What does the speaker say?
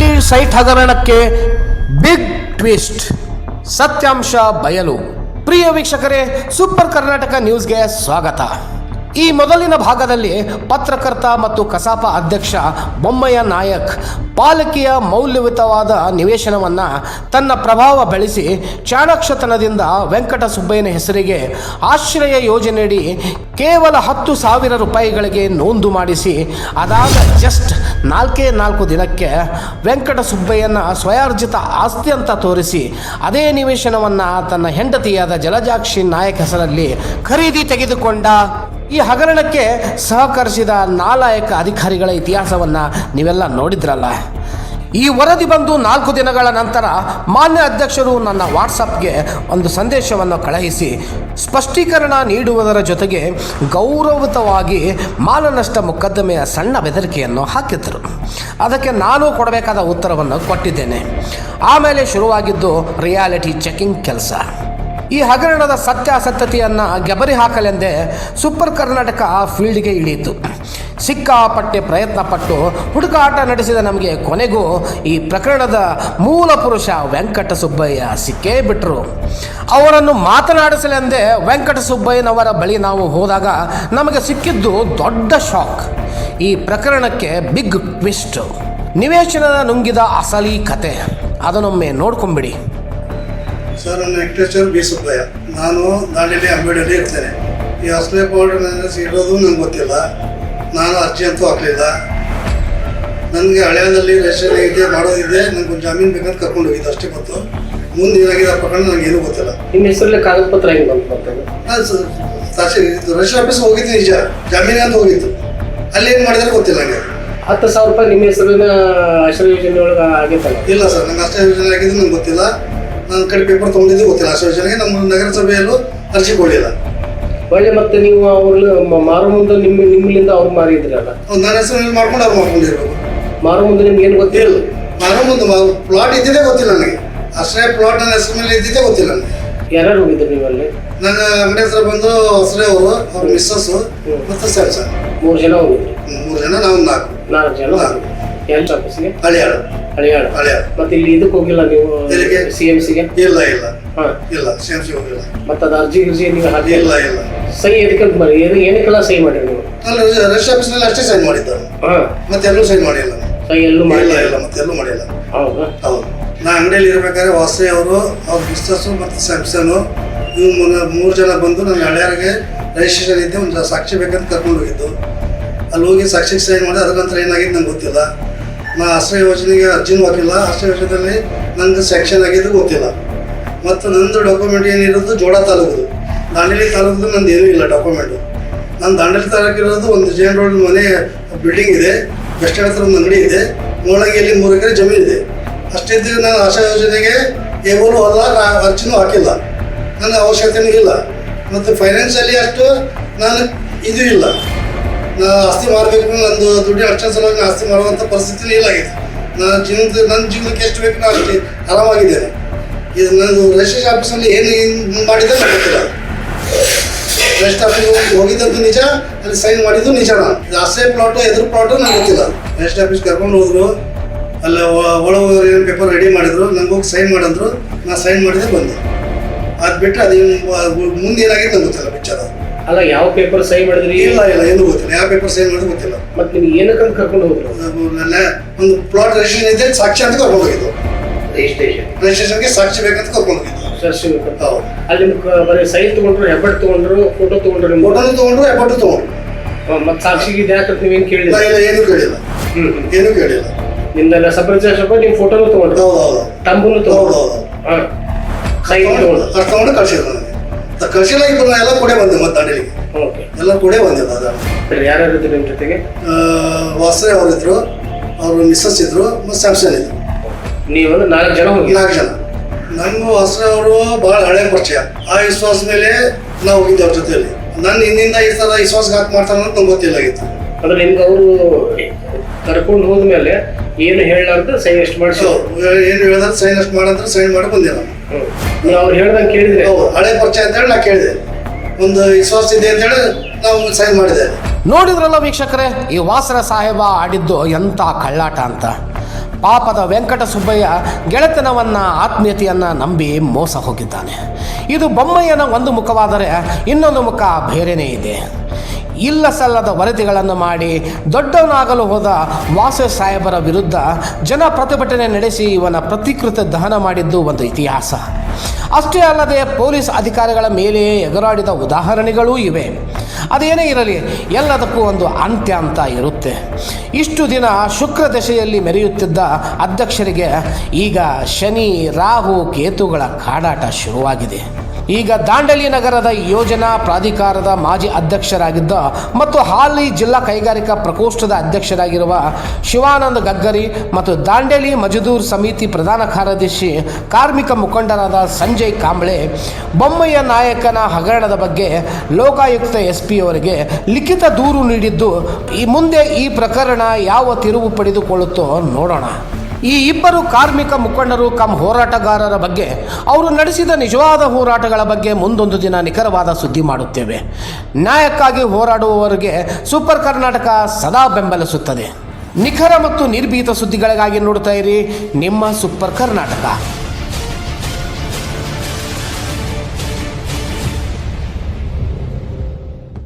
Dandeli site ಹಗರಣಕ್ಕೆ big twist. ಸತ್ಯಾಂಶ ಬಯಲು. ಪ್ರಿಯ ವೀಕ್ಷಕರೇ ಸೂಪರ್ ಕರ್ನಾಟಕ ನ್ಯೂಸ್ಗೆ ಸ್ವಾಗತ. ಈ ಮೊದಲಿನ ಭಾಗದಲ್ಲಿ ಪತ್ರಕರ್ತ ಮತ್ತು ಕಸಾಪ ಅಧ್ಯಕ್ಷ ಬೊಮ್ಮಯ್ಯ ನಾಯಕ್ ಪಾಲಕಿಯ ಮೌಲ್ಯಯುತವಾದ ನಿವೇಶನವನ್ನು ತನ್ನ ಪ್ರಭಾವ ಬೆಳೆಸಿ ಚಾಣಕ್ಷತನದಿಂದ ವೆಂಕಟ ಸುಬ್ಬಯ್ಯನ ಹೆಸರಿಗೆ ಆಶ್ರಯ ಯೋಜನೆಯಡಿ ಕೇವಲ ಹತ್ತು ಸಾವಿರ ರೂಪಾಯಿಗಳಿಗೆ ನೋಂದು ಮಾಡಿಸಿ, ಅದಾದ ಜಸ್ಟ್ ನಾಲ್ಕೇ ನಾಲ್ಕು ದಿನಕ್ಕೆ ವೆಂಕಟ ಸುಬ್ಬಯ್ಯನ ಸ್ವಯಾರ್ಜಿತ ಆಸ್ತಿ ಅಂತ ತೋರಿಸಿ ಅದೇ ನಿವೇಶನವನ್ನು ತನ್ನ ಹೆಂಡತಿಯಾದ ಜಲಜಾಕ್ಷಿ ನಾಯಕ್ ಹೆಸರಲ್ಲಿ ಖರೀದಿ ತೆಗೆದುಕೊಂಡ. ಈ ಹಗರಣಕ್ಕೆ ಸಹಕರಿಸಿದ ನಾಲಾಯಕ ಅಧಿಕಾರಿಗಳ ಇತಿಹಾಸವನ್ನು ನೀವೆಲ್ಲ ನೋಡಿದ್ರಲ್ಲ. ಈ ವರದಿ ಬಂದು ನಾಲ್ಕು ದಿನಗಳ ನಂತರ ಮಾನ್ಯ ಅಧ್ಯಕ್ಷರು ನನ್ನ ವಾಟ್ಸಪ್ಗೆ ಒಂದು ಸಂದೇಶವನ್ನು ಕಳುಹಿಸಿ, ಸ್ಪಷ್ಟೀಕರಣ ನೀಡುವುದರ ಜೊತೆಗೆ ಗೌರವಯುತವಾಗಿ ಮಾನನಷ್ಟ ಮೊಕದ್ದಮೆಯ ಸಣ್ಣ ಬೆದರಿಕೆಯನ್ನು ಹಾಕಿದ್ದರು. ಅದಕ್ಕೆ ನಾನು ಕೊಡಬೇಕಾದ ಉತ್ತರವನ್ನು ಕೊಟ್ಟಿದ್ದೇನೆ. ಆಮೇಲೆ ಶುರುವಾಗಿದ್ದು ರಿಯಾಲಿಟಿ ಚೆಕಿಂಗ್ ಕೆಲಸ. ಈ ಹಗರಣದ ಸತ್ಯಾಸತ್ಯತೆಯನ್ನು ಗೆಬರಿ ಹಾಕಲೆಂದೇ ಸೂಪರ್ ಕರ್ನಾಟಕ ಆ ಫೀಲ್ಡ್ಗೆ ಇಳಿಯಿತು. ಸಿಕ್ಕಾಪಟ್ಟೆ ಪ್ರಯತ್ನ ಪಟ್ಟು ಹುಡುಕಾಟ ನಡೆಸಿದ ನಮಗೆ ಕೊನೆಗೂ ಈ ಪ್ರಕರಣದ ಮೂಲ ಪುರುಷ ವೆಂಕಟ ಸುಬ್ಬಯ್ಯ ಸಿಕ್ಕೇ ಬಿಟ್ಟರು ಅವರನ್ನು ಮಾತನಾಡಿಸಲೆಂದೇ ವೆಂಕಟ ಸುಬ್ಬಯ್ಯನವರ ಬಳಿ ನಾವು ಹೋದಾಗ ನಮಗೆ ಸಿಕ್ಕಿದ್ದು ದೊಡ್ಡ ಶಾಕ್. ಈ ಪ್ರಕರಣಕ್ಕೆ ಬಿಗ್ ಟ್ವಿಸ್ಟ್. ನಿವೇಶನದ ನುಂಗಿದ ಅಸಲಿ ಕತೆ. ಅದನ್ನೊಮ್ಮೆ ನೋಡ್ಕೊಂಬಿಡಿ. ಸರ್ ನನ್ನ ವೆಂಕಟೇಶ್ವರ ಬಿ ಸುಬ್ಬಯ್ಯ ನಾನು ದಾಂಡೇಲಿ ಅಂಬೇಡಲ್ಲಿ ಇರ್ತೇನೆ. ಈ ಅಸಲೆ ಪೌಡರ್ ನನ್ನ ಸಿಗೋದು ನಂಗೆ ಗೊತ್ತಿಲ್ಲ. ನಾನು ಅರ್ಜಿ ಅಂತೂ ಹಾಕಲಿಲ್ಲ. ನನಗೆ ಹಳೆಯದಲ್ಲಿ ರೇಷನ್ ಇದೆ ಮಾಡೋದಿದೆ ನನಗೆ ಒಂದು ಜಾಮೀನು ಬೇಕಂತ ಕರ್ಕೊಂಡು ಹೋಗಿದ್ದು ಅಷ್ಟೇ ಗೊತ್ತು. ಮುಂದೆ ಏನಾಗಿದೆ ಪ್ರಕರಣ ನನಗೆ ಏನೂ ಗೊತ್ತಿಲ್ಲ. ನಿಮ್ಮ ಹೆಸರಲ್ಲಿ ಕಾಗದ ಪತ್ರ ಹೆಂಗೆ ಬಂತು ಬರ್ತದೆ? ನಾನು ಸರ್ ತಹಶೀಲ್ ಇದು ರೇಷನ್ ಆಫೀಸ್ ಹೋಗಿದ್ದು ನಿಜ ಜಾಮೀನು ಅಂತ ಹೋಗಿದ್ದು ಅಲ್ಲಿ ಏನು ಮಾಡಿದ್ರೆ ಗೊತ್ತಿಲ್ಲ ನನಗೆ ಹತ್ತು ಸಾವಿರ ರೂಪಾಯಿ ನಿಮ್ಮ ಹೆಸರಿನ ಆಶ್ರಯ ಯೋಜನೆ ಒಳಗೆ ಆಗೈತಲ್ಲ ಇಲ್ಲ ಸರ್ ನಂಗೆ ಅಷ್ಟೇ ಯೋಜನೆ ಆಗಿದ್ದು ನಂಗೆ ಗೊತ್ತಿಲ್ಲ. ನನ್ನ ಕಡೆ ಪೇಪರ್ ತೊಗೊಂಡಿದ್ದು ಗೊತ್ತಿಲ್ಲ. ಅಸೋಸಿಯೇಷನ್ಗೆ ನಮ್ಮ ನಗರಸಭೆಯಲ್ಲೂ ಅರ್ಜಿ ಕೊಡಲಿಲ್ಲ ಒಳ್ಳೆ ಮತ್ತೆ ನೀವು ಅವ್ರ ಮಾರೋ ಮುಂದೆ ನಿಮ್ಮ ನಿಮ್ಮಲ್ಲಿಂದ ಅವ್ರು ಮಾರಿದ್ರಲ್ಲ ನನ್ನ ಹೆಸರು ಮಾಡ್ಕೊಂಡು ಅವ್ರು ಮಾಡ್ಕೊಂಡಿರ್ಬೇಕು ಮಾರೋ ಮುಂದೆ ನಿಮ್ಗೆ ಏನು ಗೊತ್ತಿಲ್ಲ? ಮಾರೋ ಮುಂದೆ ಪ್ಲಾಟ್ ಇದ್ದಿದ್ದೇ ಗೊತ್ತಿಲ್ಲ ನನಗೆ. ಅಷ್ಟೇ ಪ್ಲಾಟ್ ನನ್ನ ಹೆಸರು ಮೇಲೆ ಇದ್ದಿದ್ದೇ ಗೊತ್ತಿಲ್ಲ ನನಗೆ. ಯಾರು ಹೋಗಿದ್ರು ನೀವಲ್ಲಿ? ನನ್ನ ಅಂಗಡಿ ಹೆಸರು ಬಂದು ಹೊಸರೇ ಅವರು ಅವ್ರ ಮಿಸ್ಸಸ್ಸು ಮತ್ತು ಸರ್ ಮೂರು ಜನ ಹೋಗಿದ್ರು? ಮೂರು ಜನ ನಾವು ನಾಲ್ಕು. ನಾಲ್ಕು ಜನ ಎಲ್ಲಿ ಆಫೀಸ್ಗೆ ಹಳಿಯಾಳ. ಹಳಿಯಾಳು. ಮತ್ತೆ ಇಲ್ಲಿ ಇದಕ್ಕೆ ಹೋಗಿಲ್ಲ ನೀವು ಎಲ್ಲಿಗೆ? ಸಿ ಎಂ ಸಿಗೆ ಇಲ್ಲ ಇಲ್ಲ. ಇಲ್ಲ ಸಿ ಎಂ ಸಿ ಹೋಗಿಲ್ಲ. ಮತ್ತೆ ಅದು ಅರ್ಜಿ ಗಿರ್ಜಿ ನೀವು ಹಾಕಿ ಇಲ್ಲ ಇಲ್ಲ. ಸಹಿ ಎದಕ್ಕೆ ಮಾಡಿ ಏನು ಏನಕ್ಕೆಲ್ಲ ಸಹಿ ಮಾಡಿರಿ ನೀವು? ಅಲ್ಲಿ ರೆಸ್ಟ್ ಆಫೀಸ್ನಲ್ಲಿ ಅಷ್ಟೇ ಸೈನ್ ಮಾಡಿದ್ದಾರೆ ಹಾ. ಮತ್ತೆ ಎಲ್ಲೂ ಸೈನ್ ಮಾಡಿಲ್ಲ. ಸಹಿ ಎಲ್ಲೂ ಮಾಡಿಲ್ಲ. ಇಲ್ಲ ಮತ್ತೆ ಎಲ್ಲೂ ಮಾಡಿಲ್ಲ. ಹೌದಾ? ಹೌದು. ನಾ ಅಂಗಡಿಯಲ್ಲಿ ಇರ್ಬೇಕಾದ್ರೆ ವಾಸೆ ಅವರು ಅವ್ರ ಮಿಸ್ಸಸ್ಸು ಮತ್ತು ಸ್ಯಾಮ್ಸನು ಇವು ಮೂರು ಜನ ಬಂದು ನನ್ನ ಹಳೆಯರಿಗೆ ರಿಜಿಸ್ಟ್ರೇಷನ್ ಇದ್ದೆ ಒಂದು ಸಾಕ್ಷಿ ಬೇಕಂತ ಕರ್ಕೊಂಡು ಹೋಗಿದ್ದು. ಅಲ್ಲಿ ಹೋಗಿ ಸಾಕ್ಷಿಗೆ ಸೈನ್ ಮಾಡಿ ಅದ್ರ ನಂತರ ಏನಾಗಿದ್ದು ನಂಗೆ ಗೊತ್ತಿಲ್ಲ. ನಾ ಆಶ್ರಯ ಯೋಜನೆಗೆ ಅರ್ಜಿನೂ ಹಾಕಿಲ್ಲ. ಆಶ್ರಯ ಯೋಜನೆಯಲ್ಲಿ ನಂದು ಸ್ಯಾಂಕ್ಷನ್ ಆಗಿದ್ದು ಗೊತ್ತಿಲ್ಲ. ಮತ್ತು ನಂದು ಡಾಕ್ಯುಮೆಂಟ್ ಏನಿರೋದು ಜೋಡ ತಾಲೂಕು. ದಾಂಡೇಲಿ ತಾಲೂಕು ನಂದು ಏನೂ ಇಲ್ಲ ಡಾಕ್ಯುಮೆಂಟು ನಾನು ದಾಂಡೇಲಿ ತಾಲೂಕು ಇರೋದು ಒಂದು ಜೇನ್ ರೋಡ್ ಮನೆ ಬಿಲ್ಡಿಂಗ್ ಇದೆ. ಬೆಸ್ಟ್ ಹತ್ರ ಒಂದು ಅಂಗಡಿ ಇದೆ. ಮುಳಗಿಯಲ್ಲಿ ಮೂರು ಎಕರೆ ಜಮೀನು ಇದೆ. ಅಷ್ಟಿದ್ದು ನಾನು ಆಶಾ ಯೋಜನೆಗೆ ಏಗೋಲು ಅಲ್ಲ ಅರ್ಜಿನೂ ಹಾಕಿಲ್ಲ. ನನ್ನ ಅವಶ್ಯಕತೆನೂ ಇಲ್ಲ. ಮತ್ತು ಫೈನಾನ್ಸಲ್ಲಿ ಅಷ್ಟು ನಾನು ಇದು ಇಲ್ಲ. ಆಸ್ತಿ ಮಾರಬೇಕು ನಂದು ದುಡ್ಡು ಅಷ್ಟೇ ಸಲುವಾಗಿ ಆಸ್ತಿ ಮಾಡುವಂಥ ಪರಿಸ್ಥಿತಿ ಇಲ್ಲ ಆಗಿದೆ ನಾನು ಜೀವನದ ನನ್ನ ಜೀವನಕ್ಕೆ ಎಷ್ಟು ಬೇಕು ನಾನು ಅಷ್ಟೇ ಆರಾಮಾಗಿದ್ದೇನೆ. ಇದು ನಾನು ರಿಜಿಸ್ಟ್ರೇಷನ್ ಆಫೀಸಲ್ಲಿ ಏನು ಮಾಡಿದ್ದೆ ನನಗೆ ಗೊತ್ತಿಲ್ಲ. ರಿಜಿಸ್ಟ್ರ್ ಆಫೀಸ್ ಹೋಗಿದ್ದಂತ ನಿಜ, ಅಲ್ಲಿ ಸೈನ್ ಮಾಡಿದ್ದು ನಿಜ ನಾನು. ಇದು ಅಷ್ಟೇ ಪ್ಲಾಟು ಎದುರು ಪ್ಲಾಟು ನನಗೆ ಗೊತ್ತಿಲ್ಲ. ರೆಸ್ಟ್ ಆಫೀಸ್ ಕರ್ಕೊಂಡು ಹೋದ್ರು, ಅಲ್ಲಿ ಒಳ ಏನು ಪೇಪರ್ ರೆಡಿ ಮಾಡಿದ್ರು, ನಂಗೆ ಹೋಗಿ ಸೈನ್ ಮಾಡಿದ್ರು ನಾನು ಸೈನ್ ಮಾಡಿದೆ ಬಂದೆ. ಅದು ಬಿಟ್ಟರೆ ಅದು ಮುಂದೆ ಏನಾಗಿದೆ ನಂಗೆ ಗೊತ್ತಿಲ್ಲ ವಿಚಾರ ಅಲ್ಲ ಯಾವ ಪೇಪರ್ ಸೈನ್ ಮಾಡಿದ್ರಿ? ಇಲ್ಲ ಇಲ್ಲ ಏನು ಗೊತ್ತಿಲ್ಲ. ಯಾವ ಪೇಪರ್ ಸೈನ್ ಮಾಡೋದು ಗೊತ್ತಿಲ್ಲ. ಮತ್ತೆ ನಿಮ್ಗೆ ಅಂತ ಕರ್ಕೊಂಡು ಹೋದ್ರು? ಒಂದು ಪ್ಲಾಟ್ ರಿಜಿಸ್ಟ್ರೇಷನ್ ಇದೆ ಸಾಕ್ಷಿ ಅಂತ ಕರ್ಕೊಂಡು ಹೋಗಿದ್ದು. ರಿಜಿಸ್ಟ್ರೇಷನ್ ರಿಜಿಸ್ಟ್ರೇಷನ್ಗೆ ಸಾಕ್ಷಿ ಬೇಕಂತ ಕರ್ಕೊಂಡು ಹೋಗಿದ್ದು. ಅಲ್ಲಿ ಬರೀ ಸೈನ್ ತಗೊಂಡ್ರು ಹೆಬ್ಬಟ್ ತಗೊಂಡ್ರು ಫೋಟೋ ತಗೊಂಡ್ರು ನಿಮ್ಮ ಫೋಟೋನು ತೊಗೊಂಡ್ರು ಎಪ್ಪಟ್ಟು ತೊಗೊಂಡ್ರು. ಮತ್ತೆ ಸಾಕ್ಷಿಗೆ ಇದು ಯಾಕಂತ ನೀವೇನು ಕೇಳಿಲ್ಲ? ಇಲ್ಲ ಏನು ಕೇಳಿಲ್ಲ. ಹ್ಮ್ ಏನು ಕೇಳಿಲ್ಲ. ನಿಮ್ದೆಲ್ಲ ಸಬ್ರಿಜ ಶಬ್ಬ ನಿಮ್ಮ ಫೋಟೋನು ತಗೊಂಡ್ರು? ತಂಬುನು ತಗೊಂಡ್ರು? ಹಾಂ ಸೈನ್ ತಗೊಂಡ್ರು. ಅಷ್ಟು ತಗೊಂಡು ಕಳ್ಸಿದ್ರು ಕಳ್ಸಿಲ್ಲ ಇಬ್ಬರು ಎಲ್ಲ ಕೂಡೇ ಬಂದೆ ಮತ್ತೆ ದಾಂಡೇಲಿಗೆ. ಓಕೆ ಎಲ್ಲ ಕೂಡೇ ಬಂದಿಲ್ಲ ಅದ ಯಾರು ಇದ್ರು ನಿಮ್ಮ ಜೊತೆಗೆ? ವಾಸರೆ ಅವರಿದ್ರು ಅವರು ಮಿಸ್ಸಸ್ ಇದ್ರು ಮತ್ತು ಸ್ಯಾಮ್ಸನ್ ಇದ್ರು. ನೀವು ನಾಲ್ಕು ಜನ ಹೋಗಿ ನಾಲ್ಕು ಜನ. ವಾಸರೆ ಅವರು ಭಾಳ ಹಳೆ ಪರಿಚಯ. ಆ ವಿಶ್ವಾಸ ಮೇಲೆ ನಾವು ಹೋಗಿದ್ದೆ ಅವ್ರ ಜೊತೆಯಲ್ಲಿ. ನನ್ನ ಹಿಂದಿಂದ ಈ ಥರ ವಿಶ್ವಾಸಘಾತ ಮಾಡ್ತಾರೆ ಅಂತ ನಂಗೆ ಗೊತ್ತಿಲ್ಲ ಆಗಿತ್ತು. ಅಂದ್ರೆ ನಿಮ್ಗೆ ಅವರು ಕರ್ಕೊಂಡು ಹೋದ್ಮೇಲೆ ಏನು ಹೇಳಲಾರ್ದು ಸೈನ್ ಎಷ್ಟು ಮಾಡಿಸಿ? ಏನು ಹೇಳಿದ್ರೆ ಸೈನ್ ಎಷ್ಟು ಮಾಡಂದ್ರೆ ಸೈನ್ ಮಾಡಿ ಬಂದಿಲ್ಲ ನಾನು ಅವ್ರು ಹೇಳ್ದಂಗೆ ಕೇಳಿದ್ರೆ. ಹಳೆ ಪರಿಚಯ ಅಂತೇಳಿ ನಾ ಕೇಳಿದೆ. ಒಂದು ವಿಶ್ವಾಸ ಇದೆ ಅಂತೇಳಿ ನಾವು ಸೈನ್ ಮಾಡಿದೆ. ನೋಡಿದ್ರಲ್ಲ ವೀಕ್ಷಕರೇ ಈ ವಾಸರ ಸಾಹೇಬ ಆಡಿದ್ದು ಎಂಥ ಕಳ್ಳಾಟ ಅಂತ. ಪಾಪದ ವೆಂಕಟ ಸುಬ್ಬಯ್ಯ ಗೆಳೆತನವನ್ನು ಆತ್ಮೀಯತೆಯನ್ನು ನಂಬಿ ಮೋಸ ಹೋಗಿದ್ದಾನೆ. ಇದು ಬೊಮ್ಮಯ್ಯನ ಒಂದು ಮುಖವಾದರೆ ಇನ್ನೊಂದು ಮುಖ ಬೇರೆಯೇ ಇದೆ. ಇಲ್ಲ ಸಲ್ಲದ ವರದಿಗಳನ್ನು ಮಾಡಿ ದೊಡ್ಡವನಾಗಲು ಹೋದ ವಾಸು ಸಾಹೇಬರ ವಿರುದ್ಧ ಜನ ಪ್ರತಿಭಟನೆ ನಡೆಸಿ ಇವನ ಪ್ರತಿಕೃತ ದಹನ ಮಾಡಿದ್ದು ಒಂದು ಇತಿಹಾಸ. ಅಷ್ಟೇ ಅಲ್ಲದೆ ಪೊಲೀಸ್ ಅಧಿಕಾರಿಗಳ ಮೇಲೆ ಎಗರಾಡಿದ ಉದಾಹರಣೆಗಳೂ ಇವೆ. ಅದೇನೇ ಇರಲಿ, ಎಲ್ಲದಕ್ಕೂ ಒಂದು ಅಂತ್ಯ ಅಂತ ಇರುತ್ತೆ. ಇಷ್ಟು ದಿನ ಶುಕ್ರ ದಶೆಯಲ್ಲಿ ಮೆರೆಯುತ್ತಿದ್ದ ಅಧ್ಯಕ್ಷರಿಗೆ ಈಗ ಶನಿ, ರಾಹು, ಕೇತುಗಳ ಕಾಡಾಟ ಶುರುವಾಗಿದೆ. ಈಗ ದಾಂಡಲಿ ನಗರದ ಯೋಜನಾ ಪ್ರಾಧಿಕಾರದ ಮಾಜಿ ಅಧ್ಯಕ್ಷರಾಗಿದ್ದ ಮತ್ತು ಹಾಲಿ ಜಿಲ್ಲಾ ಕೈಗಾರಿಕಾ ಪ್ರಕೋಷ್ಠದ ಅಧ್ಯಕ್ಷರಾಗಿರುವ ಶಿವಾನಂದ ಗಗ್ಗರಿ ಮತ್ತು ದಾಂಡೇಲಿ ಮಜದೂರ್ ಸಮಿತಿ ಪ್ರಧಾನ ಕಾರ್ಯದರ್ಶಿ, ಕಾರ್ಮಿಕ ಮುಖಂಡರಾದ ಸಂಜಯ್ ಕಾಂಬ್ಳೆ ಬೊಮ್ಮಯ್ಯ ನಾಯಕನ ಹಗರಣದ ಬಗ್ಗೆ ಲೋಕಾಯುಕ್ತ ಎಸ್ ಪಿ ಅವರಿಗೆ ಲಿಖಿತ ದೂರು ನೀಡಿದ್ದು, ಈ ಮುಂದೆ ಈ ಪ್ರಕರಣ ಯಾವ ತಿರುವು ಪಡೆದುಕೊಳ್ಳುತ್ತೋ ನೋಡೋಣ. ಈ ಇಬ್ಬರು ಕಾರ್ಮಿಕ ಮುಖಂಡರು ಕಮ್ ಹೋರಾಟಗಾರರ ಬಗ್ಗೆ, ಅವರು ನಡೆಸಿದ ನಿಜವಾದ ಹೋರಾಟಗಳ ಬಗ್ಗೆ ಮುಂದೊಂದು ದಿನ ನಿಖರವಾದ ಸುದ್ದಿ ಮಾಡುತ್ತೇವೆ. ನ್ಯಾಯಕ್ಕಾಗಿ ಹೋರಾಡುವವರಿಗೆ ಸೂಪರ್ ಕರ್ನಾಟಕ ಸದಾ ಬೆಂಬಲಿಸುತ್ತದೆ. ನಿಖರ ಮತ್ತು ನಿರ್ಭೀತ ಸುದ್ದಿಗಳಿಗಾಗಿ ನೋಡ್ತಾ ಇರಿ ನಿಮ್ಮ ಸೂಪರ್ ಕರ್ನಾಟಕ.